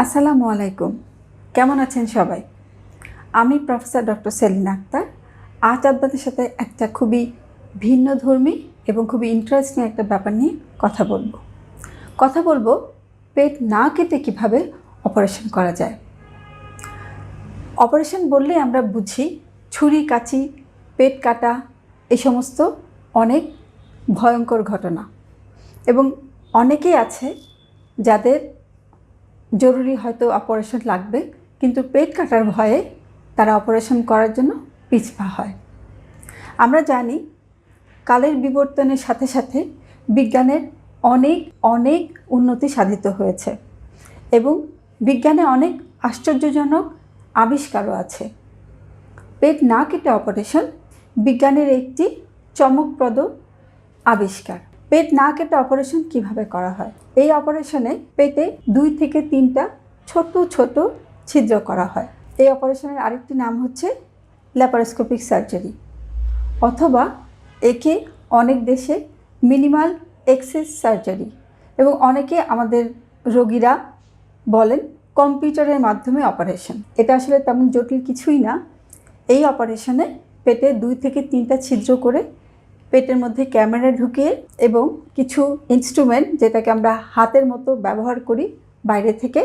আসসালামু আলাইকুম। কেমন আছেন সবাই? আমি প্রফেসর ডক্টর সেলিন আক্তার। আজ আপনাদের সাথে একটা খুবই ভিন্ন ধর্মী এবং খুবই ইন্টারেস্টিং একটা ব্যাপার নিয়ে কথা বলব। কথা বলব পেট না কেটে কীভাবে অপারেশন করা যায়। অপারেশন বললে আমরা বুঝি ছুরি, কাচি, পেট কাটা এই সমস্ত অনেক ভয়ঙ্কর ঘটনা। এবং অনেকেই আছে যাদের জরুরি হয়তো অপারেশন লাগবে, কিন্তু পেট কাটার ভয়ে তারা অপারেশন করার জন্য পিছপা হয়। আমরা জানি কালের বিবর্তনের সাথে সাথে বিজ্ঞানের অনেক অনেক উন্নতি সাধিত হয়েছে এবং বিজ্ঞানে অনেক আশ্চর্যজনক আবিষ্কারও আছে। পেট না কেটে অপারেশন বিজ্ঞানের একটি চমকপ্রদ আবিষ্কার। পেট না কেটে অপারেশন কীভাবে করা হয়? এই অপারেশনে পেটে দুই থেকে তিনটা ছোট ছোট ছিদ্র করা হয়। এই অপারেশনের আরেকটি নাম হচ্ছে ল্যাপারোস্কোপিক সার্জারি অথবা একে অনেক দেশে মিনিমাল এক্সেস সার্জারি এবং অনেকে আমাদের রোগীরা বলেন কম্পিউটারের মাধ্যমে অপারেশন। এটা আসলে তেমন জটিল কিছুই না। এই অপারেশনে পেটে দুই থেকে তিনটা ছিদ্র করে পেটের মধ্যে ক্যামেরা ঢুকিয়ে এবং কিছু ইনস্ট্রুমেন্ট যেটাকে আমরা হাতের মতো ব্যবহার করি বাইরে থেকে,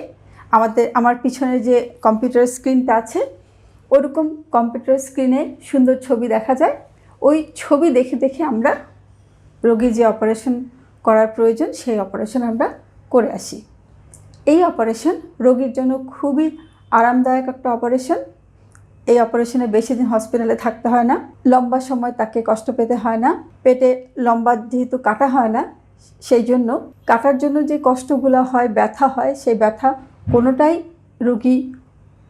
আমাদের, আমার পিছনে যে কম্পিউটার স্ক্রিনটা আছে, ওরকম কম্পিউটার স্ক্রিনে সুন্দর ছবি দেখা যায়। ওই ছবি দেখে দেখে আমরা রোগীর যে অপারেশন করার প্রয়োজন, সেই অপারেশন আমরা করে আসি। এই অপারেশন রোগীর জন্য খুবই আরামদায়ক একটা অপারেশন এই অপারেশনে বেশি দিন হসপিটালে থাকতে হয় না। লম্বা সময় তাকে কষ্ট পেতে হয় না। পেটে লম্বা যেহেতু কাটা হয় না, সেই জন্য কাটার জন্য যে কষ্টগুলো হয়, ব্যথা হয়, সেই ব্যথা কোনোটাই রোগী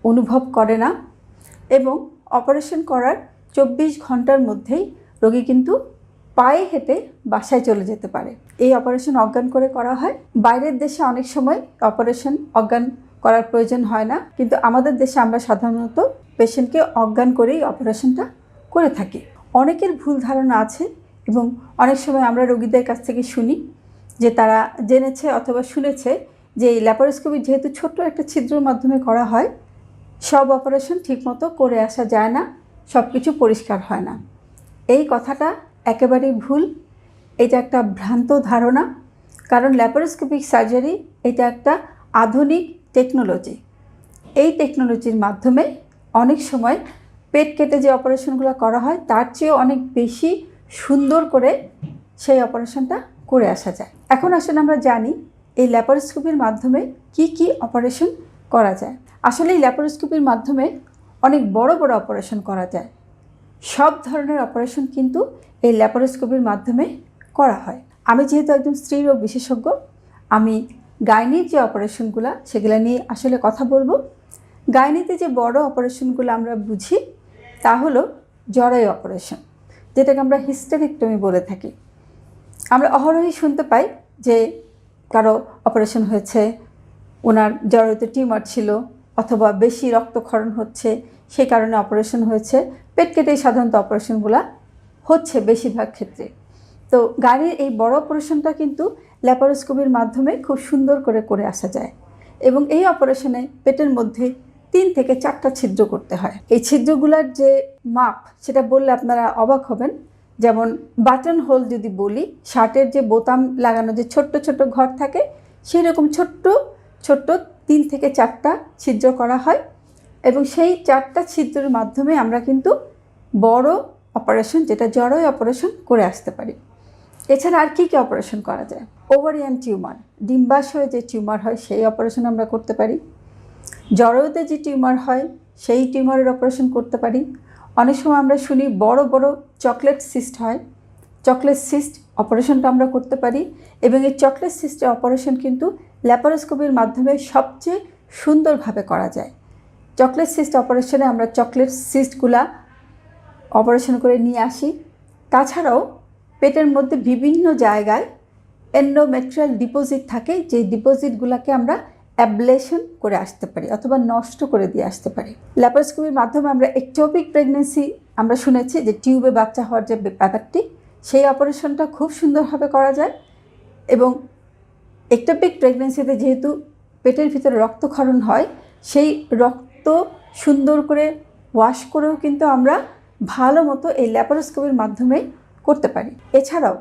অনুভব করে না। এবং অপারেশন করার চব্বিশ ঘণ্টার মধ্যেই রোগী কিন্তু পায়ে হেঁটে বাসায় চলে যেতে পারে। এই অপারেশন অজ্ঞান করে করা হয়। বাইরের দেশে অনেক সময় অপারেশন অজ্ঞান করার প্রয়োজন হয় না। কিন্তু আমাদের দেশে আমরা সাধারণত পেশেন্টকে অজ্ঞান করেই অপারেশনটা করে থাকি। অনেকের ভুল ধারণা আছে এবং অনেক সময় আমরা রোগীদের কাছ থেকে শুনি যে তারা জেনেছে অথবা শুনেছে যে এই ল্যাপারোস্কোপি যেহেতু ছোট্ট একটা ছিদ্রের মাধ্যমে করা হয়, সব অপারেশন ঠিকমতো করে আসা যায় না সব কিছু পরিষ্কার হয় না। এই কথাটা একেবারেই ভুল। এটা একটা ভ্রান্ত ধারণা, কারণ ল্যাপারোস্কোপিক সার্জারি এটা একটা আধুনিক টেকনোলজি এই টেকনোলজির মাধ্যমে অনেক সময় পেট কেটে যে অপারেশনগুলো করা হয়, তার চেয়েও অনেক বেশি সুন্দর করে সেই অপারেশনটা করে আসা যায়। এখন আসলে আমরা জানি এই ল্যাপারোস্কোপির মাধ্যমে কি কি অপারেশন করা যায়। আসলে এই ল্যাপারোস্কোপির মাধ্যমে অনেক বড় বড় অপারেশন করা যায়। সব ধরনের অপারেশন কিন্তু এই ল্যাপারোস্কোপির মাধ্যমে করা হয়। আমি যেহেতু একজন স্ত্রীরোগ বিশেষজ্ঞ, আমি গাইনির যে অপারেশনগুলো, সেগুলো নিয়ে আসলে কথা বলব। গাইনিতে যে বড় অপারেশনগুলো আমরা বুঝি, তা হলো জরায়ু অপারেশন, যেটাকে আমরা হিস্টেরেক্টমি বলে থাকি। আমরা অহরহই শুনতে পাই যে কারও অপারেশন হয়েছে, ওনার জরায়ুতে টিউমার ছিল, অথবা বেশি রক্তক্ষরণ হচ্ছে সেই কারণে অপারেশন হয়েছে, পেট কেটেই সাধারণত অপারেশনগুলো হচ্ছে বেশিরভাগ ক্ষেত্রে। তো গাড়ির এই বড় অপারেশনটা কিন্তু ল্যাপারোস্কোপির মাধ্যমে খুব সুন্দর করে করে আসা যায়, এবং এই অপারেশনে পেটের মধ্যে তিন থেকে চারটা ছিদ্র করতে হয়। এই ছিদ্রগুলোর যে মাপ, সেটা বললে আপনারা অবাক হবেন। যেমন বাটন হোল যদি বলি, শার্টের যে বোতাম লাগানো যে ছোট্ট ছোট্ট ঘর থাকে, সেই রকম ছোট্ট ছোট্ট তিন থেকে চারটা ছিদ্র করা হয়। এবং সেই চারটা ছিদ্রের মাধ্যমে আমরা কিন্তু বড় অপারেশন, যেটা জড়ই অপারেশন করে আসতে পারি। এছাড়া আর কী কী অপারেশন করা যায়? ওভারিয়ান টিউমার, ডিম্বাশয়ে যে টিউমার হয়, সেই অপারেশন আমরা করতে পারি। জরায়ুতে যে টিউমার হয়, সেই টিউমারের অপারেশন করতে পারি। অনেক সময় আমরা শুনি বড় বড় চকলেট সিস্ট হয়। চকলেট সিস্ট অপারেশনটা আমরা করতে পারি এবং এই চকলেট সিস্টের অপারেশন কিন্তু ল্যাপারোস্কোপির মাধ্যমে সবচেয়ে সুন্দরভাবে করা যায়। চকলেট সিস্ট অপারেশনে আমরা চকলেট সিস্টগুলা অপারেশন করে নিয়ে আসি। তাছাড়াও পেটের মধ্যে বিভিন্ন জায়গায় এন্ডোমেট্রিয়াল ডিপোজিট থাকে, যে ডিপোজিটগুলোকে আমরা অ্যাবলেশন করে আসতে পারি অথবা নষ্ট করে দিয়ে আসতে পারি। ল্যাপারোস্কোপির মাধ্যমে আমরা একটোপিক প্রেগনেন্সি আমরা শুনেছি যে টিউবে বাচ্চা হওয়ার যে ব্যাপারটি, সেই অপারেশনটা খুব সুন্দরভাবে করা যায় এবং একটোপিক প্রেগনেন্সিতে যেহেতু পেটের ভিতরে রক্তক্ষরণ হয়, সেই রক্ত সুন্দর করে ওয়াশ করেও কিন্তু আমরা ভালো মতো এই ল্যাপারোস্কোপির মাধ্যমে করতে পারি। এছাড়াও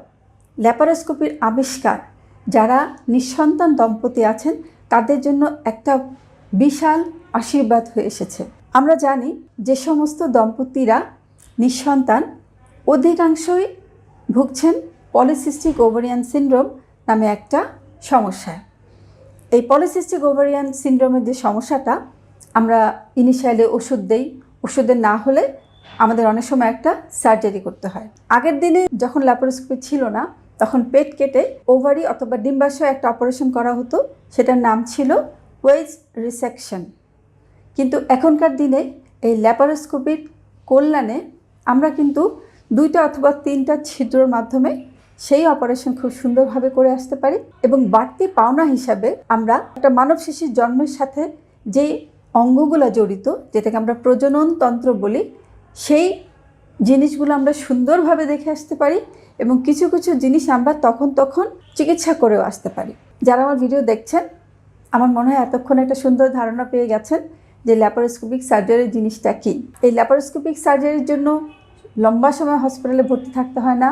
ল্যাপারোস্কোপির আবিষ্কার, যারা নিঃসন্তান দম্পতি আছেন তাদের জন্য একটা বিশাল আশীর্বাদ হয়ে এসেছে। আমরা জানি যে সমস্ত দম্পতিরা নিঃসন্তান, অধিকাংশই ভুগছেন পলিসিস্টিক ওভারিয়ান সিন্ড্রোম নামে একটা সমস্যায় এই পলিসিস্টিক ওভারিয়ান সিন্ড্রোমের যে সমস্যাটা, আমরা ইনিশিয়ালি ওষুধ দেই। ওষুধের না হলে আমাদের অনেক সময় একটা সার্জারি করতে হয়। আগের দিনে যখন ল্যাপারোস্কোপি ছিল না তখন পেট কেটে ওভারি অথবা ডিম্বাশয় একটা অপারেশন করা হতো, সেটার নাম ছিল ওয়েজ রিসেকশন। কিন্তু এখনকার দিনে এই ল্যাপারোস্কোপির কল্যাণে আমরা কিন্তু দুইটা অথবা তিনটা ছিদ্রর মাধ্যমে সেই অপারেশন খুব সুন্দরভাবে করে আসতে পারি এবং বাড়তি পাওনা হিসাবে আমরা একটা মানব শিশুর জন্মের সাথে যে অঙ্গগুলো জড়িত, যেটাকে আমরা প্রজনন তন্ত্র বলি, সেই জিনিসগুলো আমরা সুন্দরভাবে দেখে আসতে পারি এবং কিছু কিছু জিনিস আমরা তখন তখন চিকিৎসা করেও আসতে পারি। যারা আমার ভিডিও দেখছেন, আমার মনে হয় এতক্ষণ একটা সুন্দর ধারণা পেয়ে গেছেন যে ল্যাপারোস্কোপিক সার্জারির জিনিসটা কী। এই ল্যাপারোস্কোপিক সার্জারির জন্য লম্বা সময় হসপিটালে ভর্তি থাকতে হয় না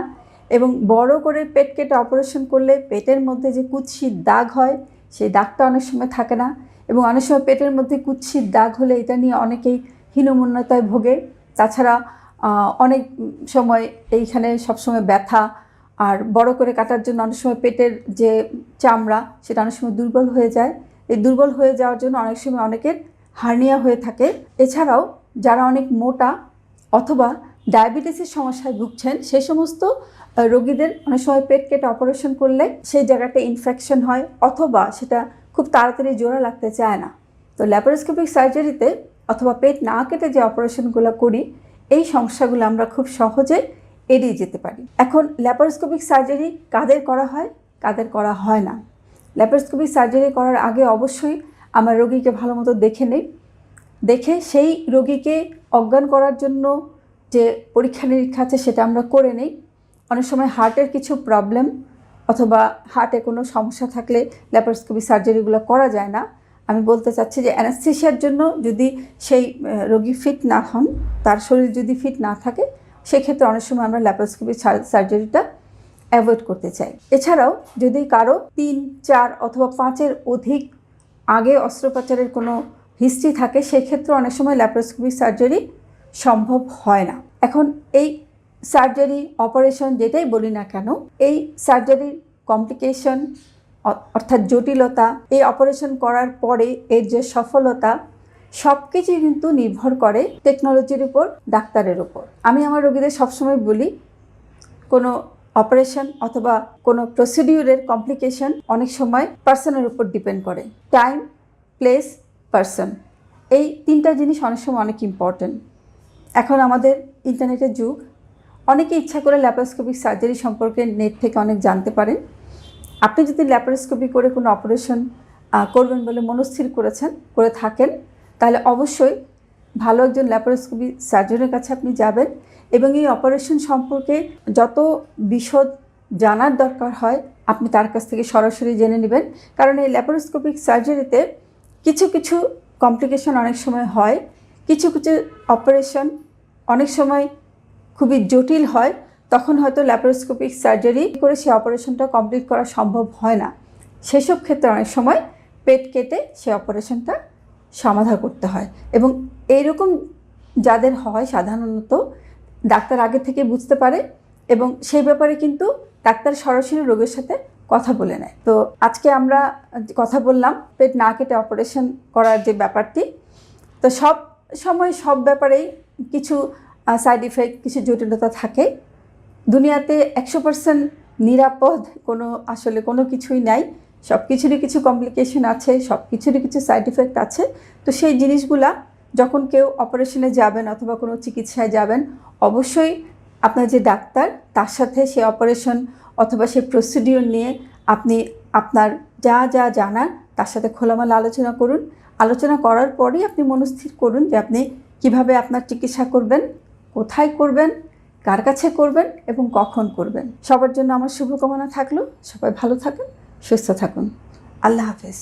এবং বড় করে পেট কেটে অপারেশন করলে পেটের মধ্যে যে কুৎসিত দাগ হয়, সেই দাগটা অনেক সময় থাকে না এবং অনেক সময় পেটের মধ্যে কুৎসিত দাগ হলে এটা নিয়ে অনেকেই হীনমন্যতায় ভোগে। তাছাড়া অনেক সময় এইখানে সবসময় ব্যথা আর বড় করে কাটার জন্য অনেক সময় পেটের যে চামড়া সেটা অনেক সময় দুর্বল হয়ে যায়। এই দুর্বল হয়ে যাওয়ার জন্য অনেক সময় অনেকের হার্নিয়া হয়ে থাকে। এছাড়াও যারা অনেক মোটা অথবা ডায়াবেটিসের সমস্যায় ভুগছেন সেই সমস্ত রোগীদের অনেক সময় পেট কেটে অপারেশন করলে সেই জায়গাটা ইনফেকশন হয় অথবা সেটা খুব তাড়াতাড়ি জোড়া লাগতে চায় না। তো ল্যাপারোস্কোপিক সার্জারিতে অথবা পেট না কেটে যে অপারেশনগুলো করি এই সমস্যাগুলো আমরা খুব সহজে এড়িয়ে যেতে পারি। এখন ল্যাপারোস্কোপিক সার্জারি কাদের করা হয়? কাদের করা হয় না। ল্যাপারোস্কোপিক সার্জারি করার আগে অবশ্যই আমার রোগীকে ভালো মতো দেখে নেই। দেখে সেই রোগীকে অজ্ঞান করার জন্য যে পরীক্ষা নিরীক্ষা আছে সেটা আমরা করে নেই। অনেক সময় হার্টের কিছু প্রবলেম অথবা হার্টে কোনো সমস্যা থাকলে ল্যাপারোস্কোপি সার্জারিগুলো করা যায় না। আমি বলতে চাচ্ছি যে অ্যানাস্থেশিয়ার জন্য যদি সেই রোগী ফিট না হন, তার শরীর যদি ফিট না থাকে, সেক্ষেত্রে অনেক সময় আমরা ল্যাপারোস্কোপি সার্জারিটা অ্যাভয়েড করতে চাই। এছাড়াও যদি কারও তিন, চার অথবা পাঁচের অধিক আগে অস্ত্রোপচারের কোনো হিস্ট্রি থাকে, সেক্ষেত্রে অনেক সময় ল্যাপারোস্কোপি সার্জারি সম্ভব হয় না। এখন এই সার্জারি অপারেশন যেটাই বলি না কেন, এই সার্জারির কমপ্লিকেশন অর্থাৎ জটিলতা, এই অপারেশন করার পরে এর যে সফলতা সব কিছুই কিন্তু নির্ভর করে টেকনোলজির উপর, ডাক্তারের উপর। আমি আমার রোগীদের সবসময় বলি, কোনো অপারেশন অথবা কোনো প্রসিডিউরের কমপ্লিকেশন অনেক সময় পার্সনের উপর ডিপেন্ড করে। টাইম প্লেস পার্সন এই তিনটা জিনিস অনেক সময় অনেক ইম্পর্ট্যান্ট এখন আমাদের ইন্টারনেটের যুগ, অনেকে ইচ্ছা করে ল্যাপারোস্কোপিক সার্জারি সম্পর্কে নেট থেকে অনেক জানতে পারেন। আপনি যদি ল্যাপারোস্কোপি করে কোনো অপারেশন করবেন বলে মনস্থির করেছেন, করে থাকেন, তাহলে অবশ্যই ভালো একজন ল্যাপারোস্কোপি সার্জনের কাছে আপনি যাবেন এবং এই অপারেশন সম্পর্কে যত বিশদ জানার দরকার হয়, আপনি তার কাছ থেকে সরাসরি জেনে নেবেন। কারণ এই ল্যাপারোস্কোপিক সার্জারিতে কিছু কিছু কমপ্লিকেশন অনেক সময় হয়, কিছু কিছু অপারেশন অনেক সময় খুবই জটিল হয় তখন হয়তো ল্যাপারোস্কোপিক সার্জারি করে সে অপারেশনটা কমপ্লিট করা সম্ভব হয় না। সেসব ক্ষেত্রে অনেক সময় পেট কেটে সে অপারেশনটা সমাধা করতে হয়। এবং এইরকম যাদের হয় সাধারণত ডাক্তার আগে থেকে বুঝতে পারে এবং সেই ব্যাপারে কিন্তু ডাক্তার সরাসরি রোগের সাথে কথা বলে নেয়। তো আজকে আমরা কথা বললাম পেট না কেটে অপারেশন করার যে ব্যাপারটি। তো সব সময় সব ব্যাপারেই কিছু সাইড ইফেক্ট কিছু জটিলতা থাকে। দুনিয়াতে একশো পার্সেন্ট নিরাপদ, কোনো আসলে কোনো কিছুই নাই। সব কিছুরই কিছু কমপ্লিকেশন আছে সব কিছুরই কিছু সাইড ইফেক্ট আছে। তো সেই জিনিসগুলা যখন কেউ অপারেশনে যাবেন অথবা কোনো চিকিৎসায় যাবেন, অবশ্যই আপনার যে ডাক্তার, তার সাথে সে অপারেশন অথবা সে প্রসিডিওর নিয়ে আপনি আপনার যা যা জানার, তার সাথে খোলামেলা আলোচনা করুন। আলোচনা করার পরেই আপনি মনস্থির করুন যে আপনি কীভাবে আপনার চিকিৎসা করবেন, কোথায় করবেন কার কাছে করবেন এবং কখন করবেন? সবার জন্য আমার শুভকামনা থাকল। সবাই ভালো থাকুন, সুস্থ থাকুন। আল্লাহ হাফেজ।